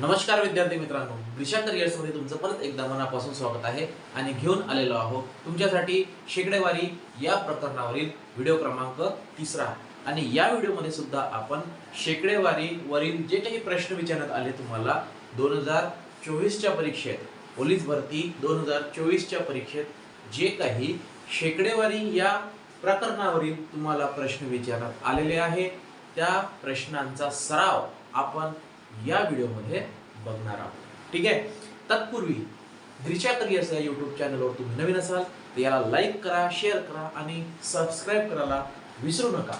नमस्कार विद्यार्थी मित्रांनो. दिशा करिअर्समध्ये तुमचं परत एकदा मनापासून स्वागत आहे. आणि घेऊन आलेलो आहोत तुमच्यासाठी शेकडेवारी या प्रकरणावरील व्हिडिओ क्रमांक तिसरा. आणि या व्हिडिओमध्ये सुद्धा आपण शेकडेवारी वरील जे काही प्रश्न विचारण्यात आले तुम्हाला दोन हजार चोवीसच्या परीक्षेत पोलीस भरती दोन हजार चोवीसच्या परीक्षेत जे काही शेकडेवारी या प्रकरणावरील तुम्हाला प्रश्न विचारण्यात आलेले आहे त्या प्रश्नांचा सराव आपण या व्हिडिओमध्ये बघणार आहोत. ठीक आहे? तत्पूर्वी द्रिशा करिअर्स या यूट्यूब चॅनलवर तुम्ही नवीन असाल तर याला लाईक करा शेअर करा आणि सबस्क्राईब करायला विसरू नका.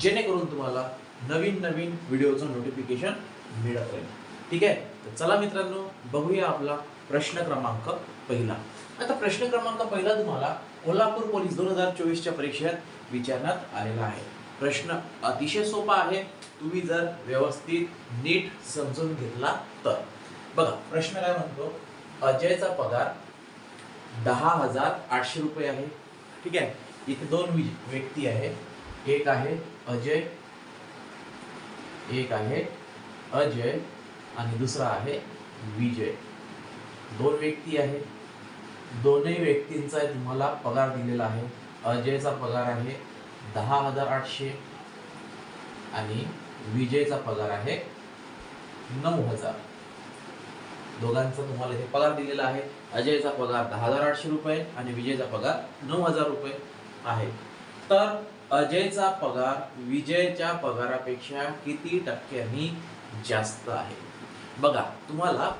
जेणेकरून तुम्हाला नवीन नवीन व्हिडिओचं नोटिफिकेशन मिळत राहील. ठीक आहे? तर चला मित्रांनो बघूया आपला प्रश्न क्रमांक पहिला. आता प्रश्न क्रमांक पहिला तुम्हाला कोल्हापूर पोलीस दोन हजार चोवीसच्या परीक्षेत विचारण्यात आलेला आहे. प्रश्न अतिशय सोपा आहे. तुम्ही जर व्यवस्थित नीट समजून घेतला तर. बघा प्रश्न काय म्हणतो? अजयचा पगार दहा हजार आठशे रुपये आहे. ठीक आहे? इथे दोन व्यक्ती आहे. एक आहे अजय एक आहे अजय आणि दुसरा आहे विजय. दोन व्यक्ती आहे. दोन्ही व्यक्तींचा तुम्हाला पगार दिलेला आहे. अजयचा पगार आहे दहा हजार आठशे आणि विजयचा पगार आहे नऊ हजार. दोघांचा तुम्हाला हे पगार दिलेला आहे. अजयचा पगार दहा हजार आठशे रुपये आणि विजयचा पगार नऊ हजार रुपये आहे. तर अजयचा पगार विजयच्या पगारापेक्षा किती टक्क्यांनी जास्त आहे? बघा तुम्हाला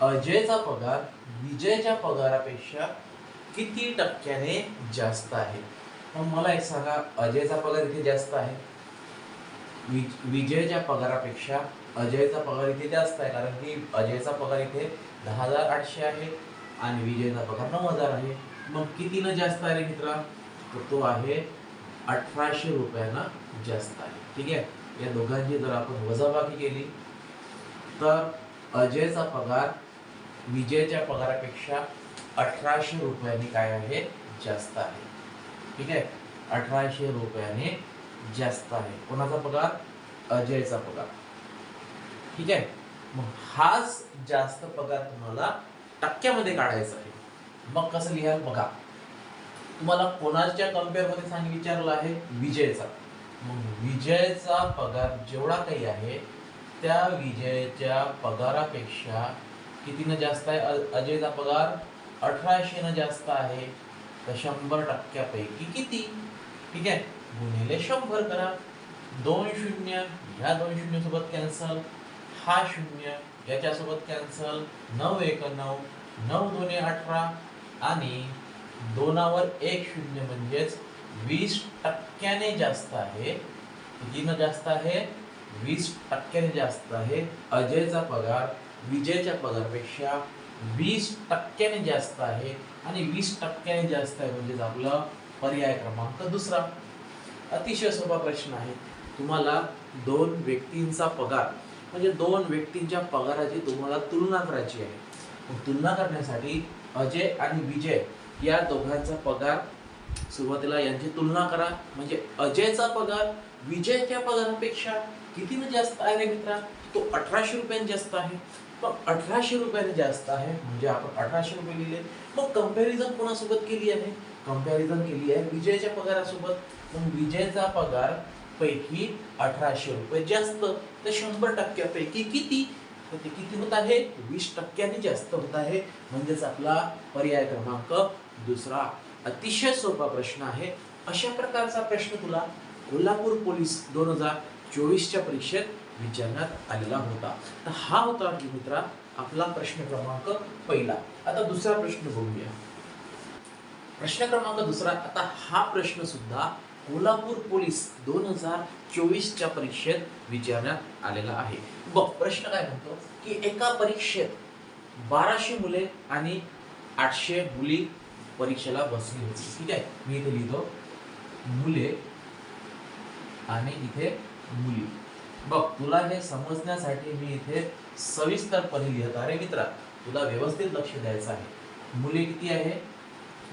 अजयचा पगार विजयच्या पगारापेक्षा किती टक्क्याने जास्त आहे? मला एक सांगा अजयचा पगार इथे जास्त आहे. विज- विजयच्या पगारापेक्षा अजयचा पगार इथे जास्त आहे कारण की अजयचा पगार इथे दहा हजार आठशे आहे आणि विजयचा पगार नऊ हजार आहे. मग कितीनं जास्त आहे रे मित्रा? तर तो आहे अठराशे रुपयानं जास्त आहे. ठीक आहे? या दोघांची जर आपण वजाबाकी केली तर अजयचा पगार विजयच्या पगारापेक्षा अठराशे रुपयांनी काय आहे? जास्त आहे. ठीक आहे? अठराशे रुपयाने जास्त आहे. कोणाचा पगार? अजयचा पगार. ठीक आहे? मग हाच जास्त पगार तुम्हाला टक्क्यामध्ये काढायचा आहे. मग कसं लिहाल बघा. तुम्हाला कोणाच्या कम्पेअरमध्ये सांग विचारलं आहे? विजयचा. मग विजयचा पगार जेवढा काही आहे त्या विजयच्या पगारापेक्षा कितीनं जास्त आहे? अजयचा पगार अठराशेनं जास्त आहे. तर शंभर टक्क्यापैकी किती? ठीक आहे? गुणिले शंभर करा. दोन शून्य ह्या दोन शून्य सोबत कॅन्सल हा शून्य याच्यासोबत कॅन्सल नऊ एक नऊ नऊ दोन्ही अठरा. आणि दोनावर एक शून्य म्हणजेच वीस टक्क्याने जास्त आहे. कितीनं जास्त आहे? वीस टक्क्याने जास्त आहे. अजयचा पगार विजयच्या पगारपेक्षा वीस टक्क्याने जास्त आहे. आणि वीस टक्क्याने जास्त आहे म्हणजेच आपला पर्याय क्रमांक दुसरा. अतिशय सोपा प्रश्न आहे. तुम्हाला दोन व्यक्तींचा पगार म्हणजे दोन व्यक्तींच्या पगाराची तुम्हाला तुलना करायची आहे. मग तुलना करण्यासाठी अजय आणि विजय या दोघांचा पगार सुरुवातीला यांची तुलना करा. म्हणजे अजयचा पगार विजयच्या पगारापेक्षा कितीनं जास्त आहे रे मित्रा? तो अठराशे रुपयांनी जास्त आहे. मग अठराशे रुपयाने जास्त आहे म्हणजे आपण अठराशे रुपये लिहिले. मग कंपॅरिझन कोणासोबत केली आहे? कंपॅरिझन केली आहे विजयच्या पगारासोबत. मग विजयचा पगार पैकी अठराशे रुपये जास्त. तर शंभर टक्क्यापैकी किती? तर ते किती होत आहे? वीस टक्क्याने जास्त होत आहे. म्हणजेच आपला पर्याय क्रमांक दुसरा. अतिशय सोपा प्रश्न आहे. अशा प्रकारचा प्रश्न तुला कोल्हापूर पोलीस दोन हजार चोवीसच्या परीक्षेत विचारण्यात आलेला होता. तर हा होता की मित्रा आपला प्रश्न क्रमांक पहिला. आता दुसरा प्रश्न बघूया. प्रश्न क्रमांक दुसरा आता हा प्रश्न सुद्धा कोल्हापूर पोलीस दोन हजार चोवीसच्या परीक्षेत विचारण्यात आलेला आहे. बघ प्रश्न काय म्हणतो? की एका परीक्षेत बाराशे मुले आणि आठशे मुली परीक्षेला बसली होती. ठीक आहे? मी इथे लिहितो. मुले आणि इथे मुली. बघ तुला हे समजण्यासाठी मी इथे सविस्तरपणे लिहित अरे मित्रा. तुला व्यवस्थित लक्ष द्यायचं आहे. मुले किती आहे?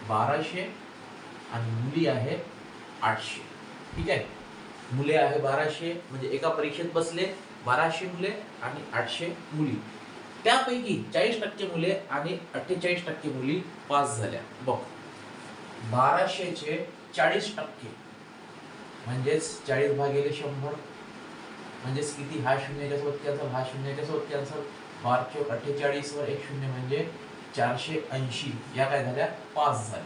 बाराशे आणि मुली आहे आठशे. ठीक आहे? मुले आहे बाराशे म्हणजे एका परीक्षेत बसले बाराशे मुले आणि आठशे मुली. त्यापैकी चाळीस टक्के मुले आणि अठ्ठेचाळीस टक्के मुली पास झाल्या. बघ बाराशेचे चाळीस टक्के. म्हणजेच चाळीस भागिले शंभर. म्हणजेच किती हा शून्याच्या सोबत कॅन्सल हा शून्याच्या सोबत कॅन्सल बारशे अठ्ठेचाळीस वर एक शून्य म्हणजे चारशे ऐंशी. या काय झाल्या? पास झाल्या.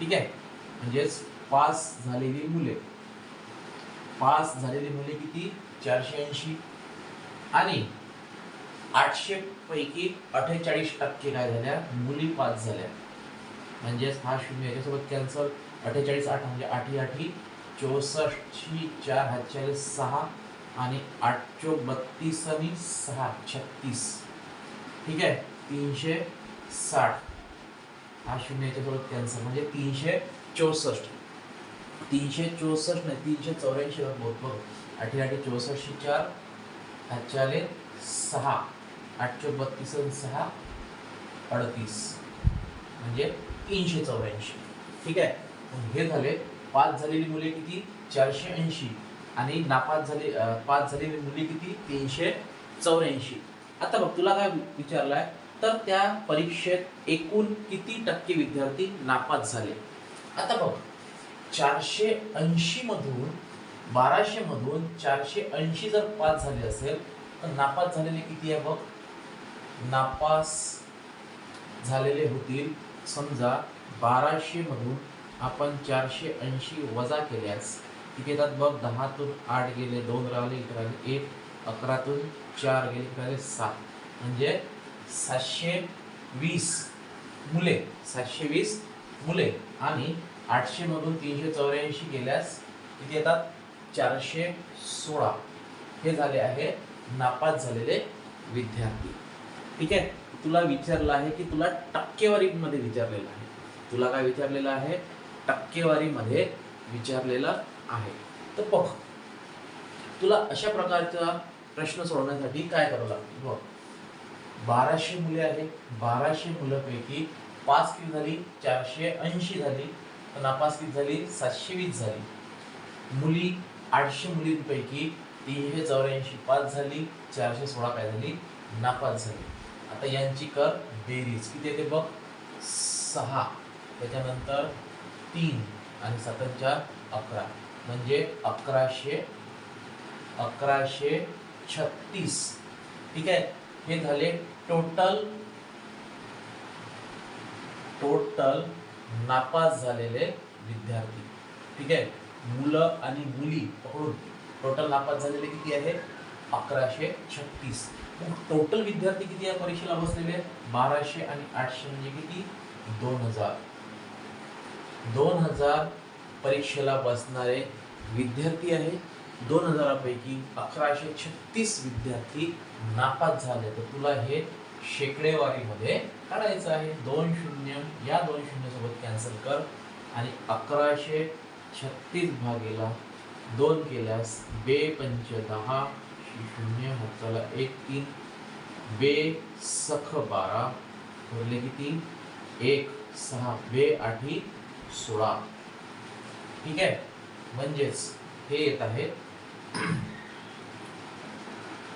ठीक आहे? म्हणजेच पास झालेली मुले. पास झालेली मुले किती? चारशे ऐंशी. आणि आठशे पैकी अठ्ठेचाळीस टक्के काय झाल्या? मुली पास झाल्या. म्हणजेच हा शून्य याच्यासोबत कॅन्सल अठ्ठेचाळीस आठ म्हणजे आठी आठी चौसष्टची चार हातच्या सहा. आणि आठ चो बत्तीस आणि सहा छत्तीस. ठीक आहे? तीनशे साठ. हा शून्य याच्यासोबत कॅन्सर म्हणजे तीनशे चौसष्ट. तीनशे चौसष्ट नाही तीनशे चौऱ्याऐंशी बघ बघ आठी आठी चौसष्टची चार हातच्याले सहा. आठ बत्तीस आणि सहा अडतीस. म्हणजे तीनशे चौऱ्याऐंशी. ठीक आहे? हे झाले. पास झालेली मुले किती? चारशे ऐंशी. आणि नापास झाले पास झालेली मुली किती? तीनशे चौऱ्याऐंशी. आता बघ तुला काय विचारलाय? तर त्या परीक्षेत एकूण किती टक्के विद्यार्थी नापास झाले? आता बघ चारशे ऐंशी मधून बाराशे मधून चारशे ऐंशी जर पास झाले असेल तर नापास झालेले किती आहे बघ? नापास झालेले होतील समजा बाराशे मधून आपण चारशे ऐंशी वजा केल्यास किती येतात बघ दहातून आठ गेले दोन राहिले इकडे राहिले एक अकरातून चार गेले इकडे राहिले सात. म्हणजे सातशे वीस मुले सातशे वीस मुले आणि आठशे मधून तीनशे चौऱ्याऐंशी गेल्यास किती येतात? चारशे सोळा. हे झाले आहे नापास झालेले विद्यार्थी. ठीक आहे? तुला विचारलं आहे की तुला टक्केवारीमध्ये विचारलेलं आहे. तुला काय विचारलेलं आहे? टक्केवारीमध्ये विचारलेलं आहे. तर बघ तुला अशा प्रकारचा प्रश्न सोडवण्यासाठी काय करावं लागतं? बघ बाराशे मुले आहे बाराशे मुलांपैकी पाच किती झाली? चारशे ऐंशी झाली. तर नापास किती झाली? सातशे वीस झाली. मुली आठशे मुलींपैकी तीनशे चौऱ्याऐंशी पाच झाली. चारशे सोळा काय झाली? नापास झाली. आता यांची कर बेरीज. किती येते बघ? सहा. त्याच्यानंतर तीन आणि सात चार अकरा. म्हणजे अकराशे अकराशे छत्तीस. ठीक आहे? हे झाले टोटल टोटल नापास झालेले विद्यार्थी. ठीक आहे? मुलं आणि मुली पकडून टोटल नापास झालेले किती आहे? अकराशे छत्तीस. मग टोटल विद्यार्थी किती या परीक्षेला बसलेले बाराशे आणि आठशे म्हणजे किती? दोन हजार. दोन हजार परीक्षेला बसणारे विद्यार्थी आहे. दोन हजारापैकी अकराशे छत्तीस विद्यार्थी नापास झाले. तर तुला हे शेकडेवारीमध्ये काढायचं आहे. दोन शून्य या दोन शून्यसोबत कॅन्सल कर आणि अकराशे छत्तीस भागेला दोन केल्यास बे पंच दहा शून्य हाताला एक तीन बे सख बारा उरले किती एक सहा बे आठी सोळा. ठीक आहे? म्हणजेच हे येत आहे.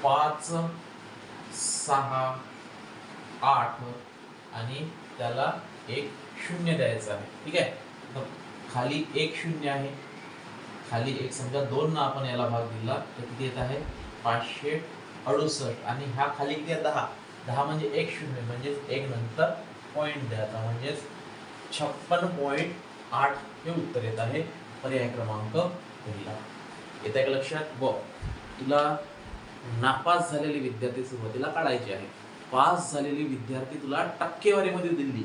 पाच सहा आठ आणि त्याला एक शून्य द्यायचं आहे. ठीक आहे? तर खाली एक शून्य आहे. खाली एक समजा दोन ना आपण याला भाग दिला तर किती येत आहे? पाचशे अडुसष्ट. आणि ह्या खाली किती आहे? दहा. दहा म्हणजे एक शून्य म्हणजेच एक नंतर पॉईंट द्यायचा म्हणजेच छप्पन पॉईंट आठ हे उत्तर येत आहे. पर्याय क्रमांक पहिला येत आहे का लक्षात ब तुला नापास झालेले विद्यार्थी सुरुवातीला काढायचे आहे. पास झालेली विद्यार्थी तुला टक्केवारीमध्ये दिली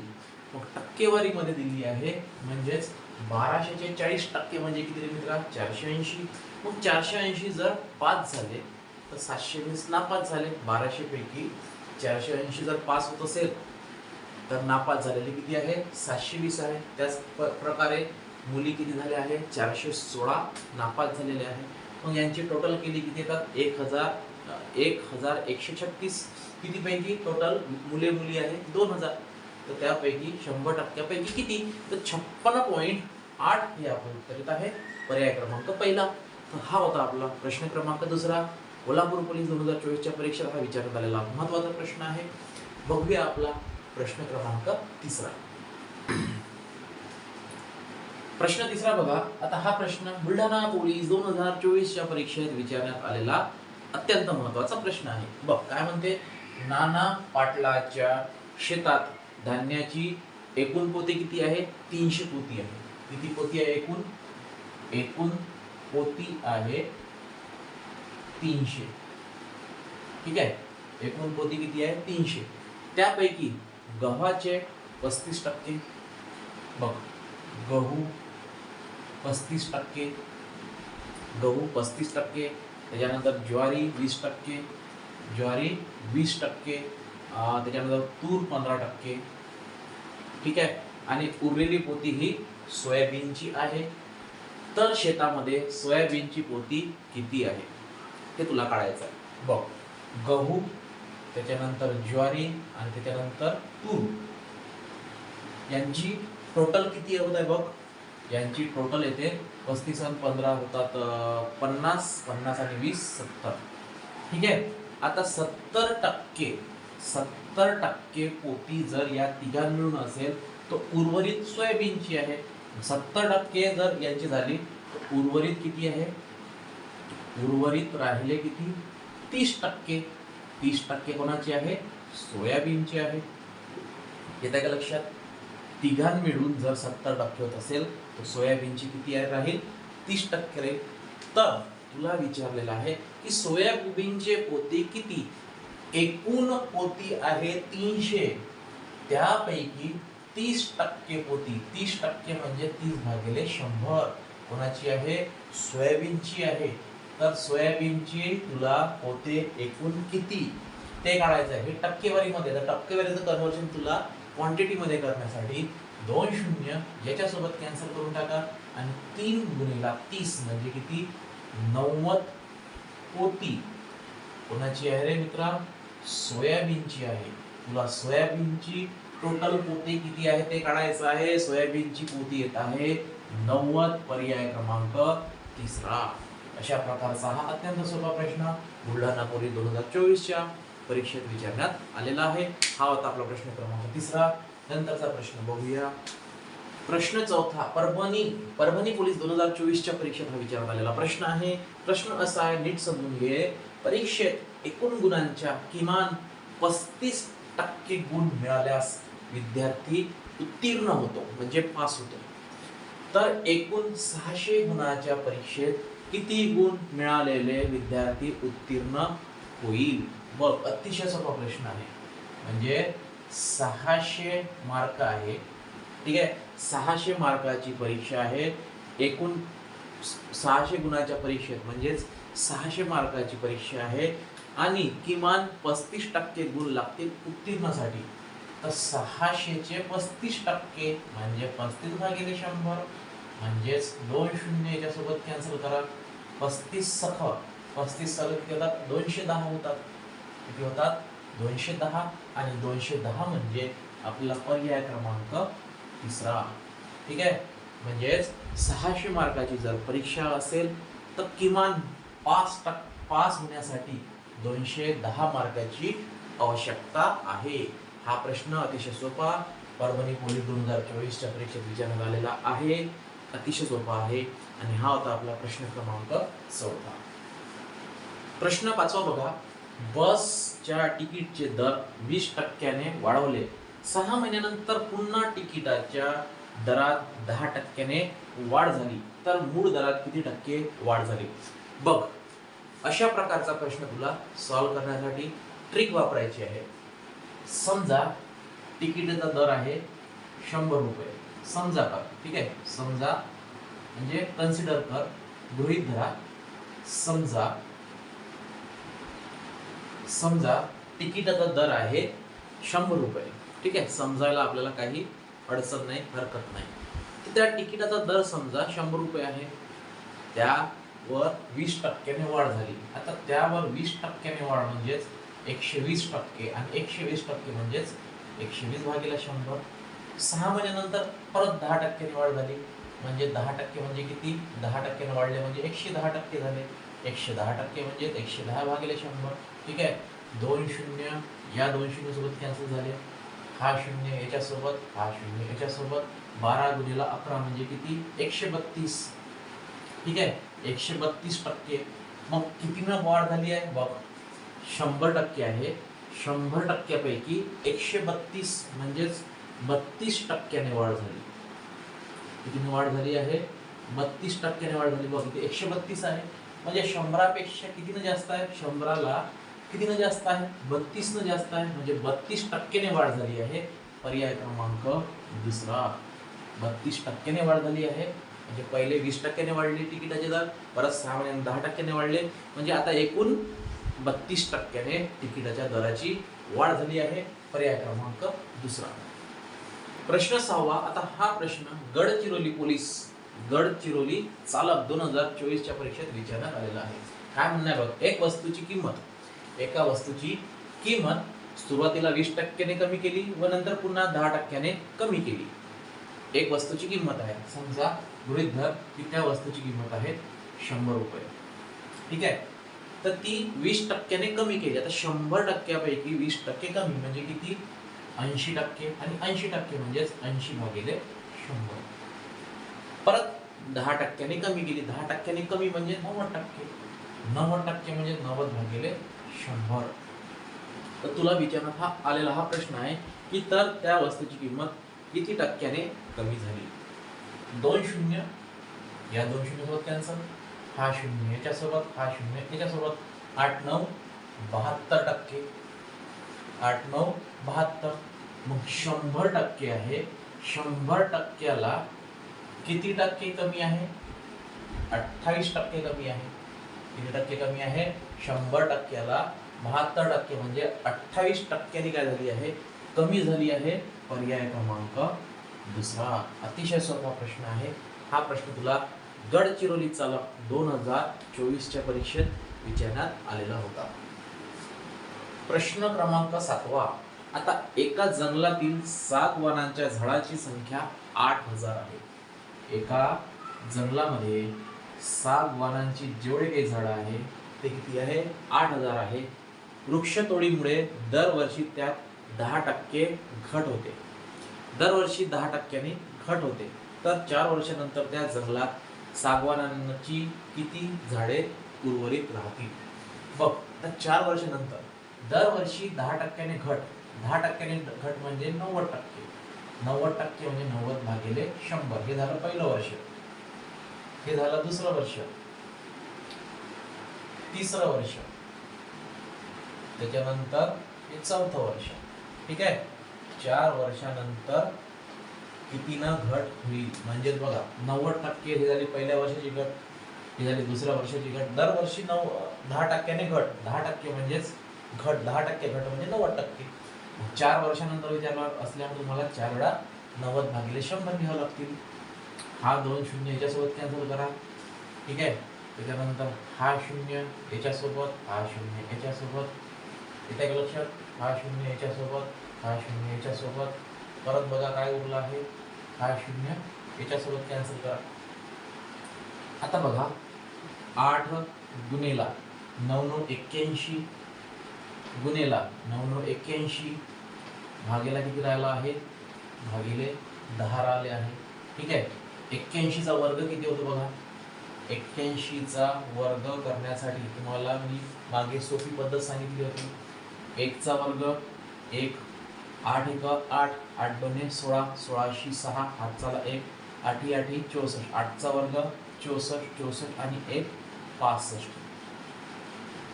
मग टक्केवारीमध्ये दिली आहे म्हणजेच बाराशेचे चाळीस टक्के म्हणजे किती रे मित्रा? चारशे ऐंशी मग चारशे ऐंशी जर पास झाले तर सातशे वीस नापास झाले बाराशेपैकी चारशे ऐंशी जर पास होत असेल तर नापास झालेले किती आहे? सातशे वीस आहे. त्याच प्रकारे मुली किती झाल्या आहेत चारशे सोळा नापास झालेले आहे. मग यांची टोटल केली किती येतात? एक हजार एक हजार एकशे छत्तीस. कितीपैकी? टोटल मुले मुली आहे दोन हजार. तर त्यापैकी शंभर टक्क्यापैकी किती? तर छप्पन्न पॉईंट आठ हे आपण करीत आहे. पर्याय क्रमांक पहिला. तर हा होता आपला प्रश्न क्रमांक दुसरा. कोल्हापूर पोलीस दोन हजार चोवीसच्या परीक्षेत हा विचारण्यात आलेला महत्त्वाचा प्रश्न आहे. बघूया आपला प्रश्न क्रमांक तिसरा. प्रश्न तिसरा बघा. आता हा प्रश्न बुलढाणा पोलीस दोन हजार चोवीसच्या परीक्षेत विचारण्यात आलेला अत्यंत महत्त्वाचा प्रश्न आहे. बघ काय म्हणते? नाना पाटलाच्या शेतात धान्याची एकूण पोती किती आहे? तीनशे पोती आहे. किती पोती आहे एकूण? एकूण पोती आहे तीनशे. ठीक आहे? एकूण पोती किती आहे? तीनशे. त्यापैकी गव्हाचे पस्तीस टक्के. बघ गहू पस्तीस टक्के गहू पस्तीस टक्के त्याच्यानंतर ज्वारी वीस टक्के ज्वारी वीस टक्के त्याच्यानंतर तूर पंधरा टक्के. ठीक आहे? आणि उरलेली पोती ही सोयाबीनची आहे. तर शेतामध्ये सोयाबीनची पोती किती आहे? ते तुला काढायचं आहे. बघ गहू त्याच्यानंतर ज्वारी आणि त्याच्यानंतर तूर. यांची टोटल किती होत आहे बघ? यांची टोटल येते पस्तीस आणि पंधरा होतात पन्नास पन्नास आणि वीस सत्तर. ठीक आहे? आता सत्तर टक्के सत्तर टक्के पोती जर या तिघां मिळून असेल तर उर्वरित सोयाबीनची आहे. सत्तर टक्के जर यांची झाली तर उर्वरित किती आहे? उर्वरित राहिले किती? तीस टक्के. तीस टक्के कोणाची आहे? सोयाबीनची आहे. येत आहे का लक्षात? तिघां मिळून जर सत्तर टक्के होत असेल तर सोयाबीनची किती राहील? तीस टक्के राहील. तर तुला विचारलेलं आहे की सोयाबीनचे पोते किती? एकूण पोती आहे तीनशे. त्यापैकी तीस टक्के पोती तीस टक्के म्हणजे तीस भागिले शंभर. कोणाची आहे? सोयाबीनची आहे. तर सोयाबीनची तुला पोते एकूण किती? ते काढायचं आहे. हे टक्केवारीमध्ये तर टक्केवारीचं कन्वर्जन तुला क्वांटिटीमध्ये करण्यासाठी दोन शून्य याच्यासोबत कॅन्सल करून टाका. आणि तीन गुणिला तीस म्हणजे किती? नव्वद पोती कोणाची आहे रे मित्रा? सोयाबीनची आहे. तुला सोयाबीनची टोटल पोती किती आहे ते काढायचं आहे. सोयाबीनची पोती येत आहे नव्वद पर्याय क्रमांक तिसरा. अशा प्रकारचा हा अत्यंत सोपा प्रश्न. बुलढाणा कोरी दोन हजार चोवीसच्या परीक्षेत विचारण्यात आलेला आहे. हा होता आपला प्रश्न क्रमांक तिसरा. नंतरचा प्रश्न बघूया. प्रश्न चौथा परभणी परभणी पोलीस दोन हजार चोवीसच्या परीक्षेत हा विचारण्यात आलेला प्रश्न आहे. प्रश्न असा आहे नीट समजून घे. परीक्षेत एकूण गुणांच्या किमान पस्तीस टक्के गुण मिळाल्यास विद्यार्थी उत्तीर्ण होतो म्हणजे पास होतो. तर एकूण सहाशे गुणाच्या परीक्षेत किती गुण मिळालेले विद्यार्थी उत्तीर्ण होईल? बघ अतिशय सोपा प्रश्न आहे. म्हणजे सहाशे मार्क आहे. ठीक आहे? सहाशे मार्काची परीक्षा आहे. एकूण सहाशे गुणाच्या परीक्षेत म्हणजेच सहाशे मार्काची परीक्षा आहे. आणि किमान पस्तीस टक्के गुण लागतील उत्तीर्णासाठी. तर सहाशेचे पस्तीस टक्के म्हणजे पस्तीस भागिले शंभर म्हणजेच दोन शून्य याच्यासोबत कॅन्सल करा. पस्तीस सख पस्तीस सलग किती दोनशे दहा होतात. किती होतात? दोनशे दहा. आणि दोनशे दहा म्हणजे आपला पर्याय क्रमांक तिसरा. ठीक आहे? म्हणजेच सहाशे मार्काची जर परीक्षा असेल तर किमान पाच टक पास होण्यासाठी दोनशे दहा मार्काची आवश्यकता आहे. हा प्रश्न अतिशय सोपा. परभणी पोलीस दोन हजार चोवीसच्या परीक्षेत विचारण्यात आलेला आहे. अतिशय सोपा आहे. आणि हा होता आपला प्रश्न क्रमांक चौथा. प्रश्न पाचवा बघा. बसच्या तिकीटचे दर वीस टक्क्याने वाढवले. सहा महिन्यानंतर पुन्हा तिकिटाच्या दरात दहा टक्क्याने वाढ झाली. तर मूळ दरात किती टक्के वाढ झाली? बघ अशा प्रकारचा प्रश्न तुला सॉल्व्ह करण्यासाठी ट्रिक वापरायची आहे. समजा तिकिटाचा दर आहे शंभर रुपये. समजा का ठीक आहे? समजा म्हणजे कन्सिडर कर गृहित धरा. समजा समजा तिकिटाचा दर आहे शंभर रुपये. ठीक आहे? समजायला आपल्याला काही अडचण नाही हरकत नाही. तर त्या तिकिटाचा दर समजा शंभर रुपये आहे. त्यावर वीस टक्क्याने वाढ झाली. आता त्यावर वीस टक्क्याने वाढ म्हणजेच एकशे वीस टक्के आणि एकशे वीस टक्के म्हणजेच एकशे वीस भागीला शंभर. सहा महिन्यानंतर परत दहा टक्क्याने वाढ झाली. म्हणजे दहा टक्के म्हणजे किती? दहा टक्क्याने वाढले म्हणजे एकशे दहा टक्के झाले. एकशे दहा टक्के म्हणजे एकशे दहा भागिले शंभर. ठीक आहे? दोन शून्य या दोन शून्य सोबत कॅन्सल झाले. हा शून्य याच्यासोबत हा शून्य याच्यासोबत. बारा गुणिला अकरा म्हणजे किती? एकशे बत्तीस. ठीक आहे? एकशे बत्तीस टक्के. मग कितीनं वाढ झाली आहे? बघ शंभर टक्के आहे. शंभर टक्क्यापैकी एकशे बत्तीस म्हणजेच बत्तीस टक्क्याने वाढ झाली. कितीने वाढ झाली आहे? बत्तीस टक्क्याने वाढ झाली. बघ इथे एकशे बत्तीस आहे. म्हणजे शंभरापेक्षा कितीनं जास्त आहे? शंभराला कितीनं जास्त आहे? बत्तीसनं जास्त आहे. म्हणजे बत्तीस टक्क्याने वाढ झाली आहे. पर्याय क्रमांक दुसरा. बत्तीस टक्क्याने वाढ झाली आहे. म्हणजे पहिले वीस टक्क्याने वाढले तिकिटाचे दर परत सहा महिन्याने दहा टक्क्याने वाढले. म्हणजे आता एकूण बत्तीस टक्क्याने तिकिटाच्या दराची वाढ झाली आहे. पर्याय क्रमांक दुसरा. प्रश्न सहावा. आता हा प्रश्न गडचिरोली पोलीस गडचिरोली चालक दोन हजार चोवीसच्या परीक्षेत विचारण्यात आलेला आहे. काय म्हणणं आहे बघ? एक वस्तूची किंमत. एका वस्तूची किंमत सुरुवातीला वीस टक्क्याने कमी केली व नंतर पुन्हा दहा टक्क्याने कमी केली. एक वस्तूची किंमत आहे. समजा गृहित धर की त्या वस्तूची किंमत आहे शंभर रुपये. ठीक आहे? तर ती वीस टक्क्याने कमी केली. आता शंभर टक्क्यापैकी वीस टक्के कमी म्हणजे किती? ऐंशी टक्के. आणि ऐंशी टक्के म्हणजेच ऐंशी भागिले शंभर. परत दहा टक्क्याने कमी केली. दहा टक्क्याने कमी म्हणजे नव्वद टक्के. नव्वद टक्के म्हणजे नव्वद भागिले शंभर. तर तुला विचारण्यात हा आलेला हा प्रश्न आहे की तर त्या वस्तूची किंमत किती टक्क्याने कमी झाली? दोन शून्य. या दोन शून्य सोबत कॅन्सल हा शून्य याच्यासोबत हा शून्य याच्यासोबत. आठ नऊ बहात्तर टक्के. आठ नऊ बहात्तर. मग शंभर टक्के आहे. शंभर टक्क्याला किती टक्के कमी आहे? अठ्ठावीस टक्के कमी आहे. किती टक्के कमी आहे? शंभर टक्क्याला बहात्तर टक्के म्हणजे अठ्ठावीस टक्क्यांनी काय झाली आहे. कमी झाली आहे. पर्याय क्रमांक दुसरा. अतिशय सोपा प्रश्न आहे. हा प्रश्न तुला गडचिरोली चालक दोन हजार चोवीसच्या परीक्षेत विचारण्यात आलेला होता. प्रश्न क्रमांक सातवा. आता एका जंगलातील सागवानांच्या झाडाची संख्या आठ हजार आहे. एका जंगलामध्ये सागवानांची जेवढे काही झाडं आहे ते किती आहे? आठ हजार आहे. वृक्षतोडीमुळे दरवर्षी त्यात दहा टक्के घट होते. दरवर्षी दहा टक्क्यांनी घट होते. तर चार वर्षानंतर त्या जंगलात सागवानांची किती झाडे उर्वरित राहतील? बघ तर चार वर्षानंतर दरवर्षी दहा टक्क्याने घट. दहा टक्क्याने घट म्हणजे नव्वद टक्के. नव्वद टक्के म्हणजे नव्वद भागिले शंभर. हे झालं पहिलं वर्ष. हे झालं दुसरं वर्ष. तिसरं वर्ष. त्याच्यानंतर हे चौथं वर्ष. ठीक आहे? चार वर्षानंतर कितीनं घट होईल? म्हणजेच बघा नव्वद टक्के हे झाली पहिल्या वर्षाची घट. ही झाली दुसऱ्या वर्षाची घट. दरवर्षी नऊ दहा टक्क्याने घट. दहा टक्के म्हणजेच घट. दहा टक्के घट म्हणजे नव्वद टक्के. चार वर्षानंतर विचारणार असल्यामुळे तुम्हाला चार वेळा नव्वद भागिले शंभर घ्यावं लागतील. हा दोन शून्य याच्यासोबत कॅन्सल करा. ठीक आहे? त्याच्यानंतर हा शून्य याच्यासोबत हा शून्य याच्यासोबत येत्या का लक्षात? हा शून्य याच्यासोबत हा शून्य याच्यासोबत परत बघा काय उरलं आहे. हा शून्य याच्यासोबत कॅन्सल करा. आता बघा आठ गुन्हेला नऊ नऊ एक्क्याऐंशी गुन्हेला नऊ नऊ एक्क्याऐंशी भागेला किती राहिला आहे? भागिले दहा राहिले आहे. ठीक आहे? एक्क्याऐंशीचा वर्ग किती होतो बघा? एक्क्याऐंशीचा वर्ग करण्यासाठी तुम्हाला मी मागे सोपी पद्धत सांगितली होती. एकचा वर्ग एक आठ एक आठ आठ दोन्ही सोळा सोळाशी सहा हातचाला एक आठी आठी चौसष्ट. आठचा वर्ग चौसष्ट चौसष्ट आणि एक पासष्ट.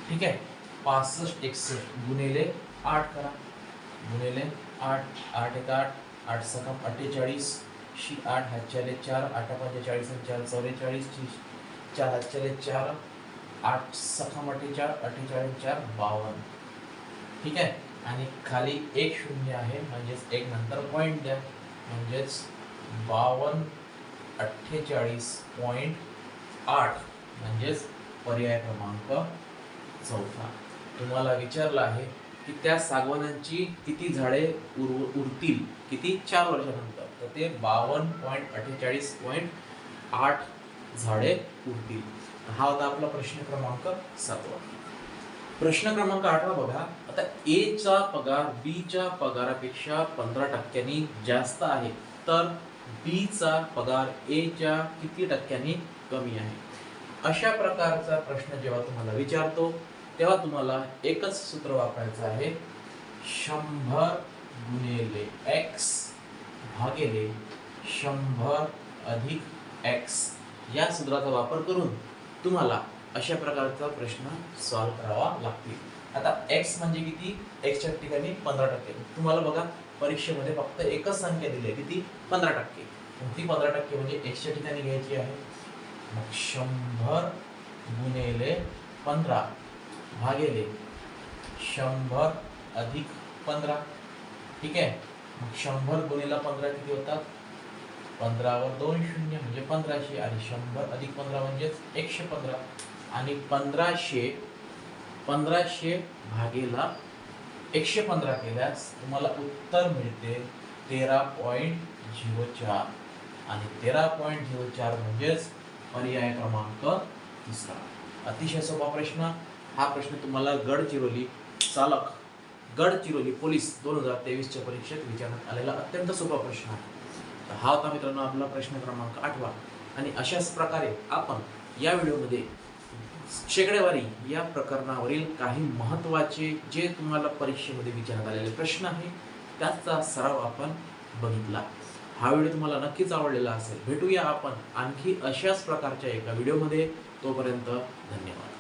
ठीक आहे? पासष्ट एकसष्ट. गुणिले आठ करा. गुणिले आठ आठ एक आठ आठ सकम अठ्ठेचाळीस. शी आठ हातच्याले चार आठ पंचेचाळीस आणि चार चौवेचाळीस. ची चार हातच्याले चार आठ सखम अठ्ठेचाळ अठ्ठेचाळीस चार बावन्न. ठीक आहे? आणि खाली एक शून्य आहे म्हणजेच एक नंतर पॉईंट द्या. म्हणजेच बावन्न अठ्ठेचाळीस पॉईंट आठ. म्हणजेच पर्याय क्रमांक चौथा. तुम्हाला विचारलं आहे की त्या सागवानांची किती झाडे उर उरतील किती चार वर्षानंतर? तर ते बावन्न पॉईंट अठ्ठेचाळीस पॉईंट आठ झाडे उरतील. हा होता आपला प्रश्न क्रमांक सातवा. प्रश्न क्रमांक आठवा बघा. आता ए चा पगार बी च्या पगारापेक्षा पंधरा टक्क्यांनी जास्त आहे. तर बी चा पगार ए च्या किती टक्क्यांनी कमी आहे? अशा प्रकारचा प्रश्न जेव्हा तुम्हाला विचारतो तेव्हा तुम्हाला एकच सूत्र वापरायचं आहे. शंभर गुणिले एक्स भागिले शंभर अधिक एक्स या सूत्राचा वापर करून तुम्हाला अशा प्रकारचा प्रश्न सॉल्व्ह करावा लागतील. आता एक्स म्हणजे किती? एक्सच्या ठिकाणी पंधरा टक्के. तुम्हाला बघा परीक्षेमध्ये फक्त एकच संख्या दिली आहे. किती? पंधरा टक्के. ती पंधरा टक्के म्हणजे एक्सच्या ठिकाणी घ्यायची आहे. मग शंभर गुणिले पंधरा. भागिले. शंभर अधिक पंधरा. ठीक आहे? मग शंभर गुणिला पंधरा किती होतात? पंधरावर दोन शून्य म्हणजे पंधराशे आणि शंभर अधिक पंधरा म्हणजेच एकशे पंधरा. आणि पंधराशे पंधराशे भागेला एकशे पंधरा केल्यास तुम्हाला उत्तर मिळते तेरा पॉईंट झिरो चार. आणि तेरा पॉईंट झिरो चार म्हणजेच पर्याय क्रमांक तिसरा. अतिशय सोपा प्रश्न. हा प्रश्न तुम्हाला गडचिरोली चालक गडचिरोली पोलीस दोन हजार तेवीसच्या परीक्षेत विचारण्यात आलेला अत्यंत सोपा प्रश्न आहे. तर हा होता मित्रांनो आपला प्रश्न क्रमांक आठवा. आणि अशाच प्रकारे आपण या व्हिडिओमध्ये शेकडेवारी या प्रकरणावरील काही महत्त्वाचे जे तुम्हाला परीक्षेमध्ये विचारण्यात आलेले प्रश्न आहे त्याचा सराव आपण बघितला. हा व्हिडिओ तुम्हाला नक्कीच आवडलेला असेल. भेटूया आपण आणखी अशाच प्रकारच्या एका व्हिडिओमध्ये. तोपर्यंत धन्यवाद.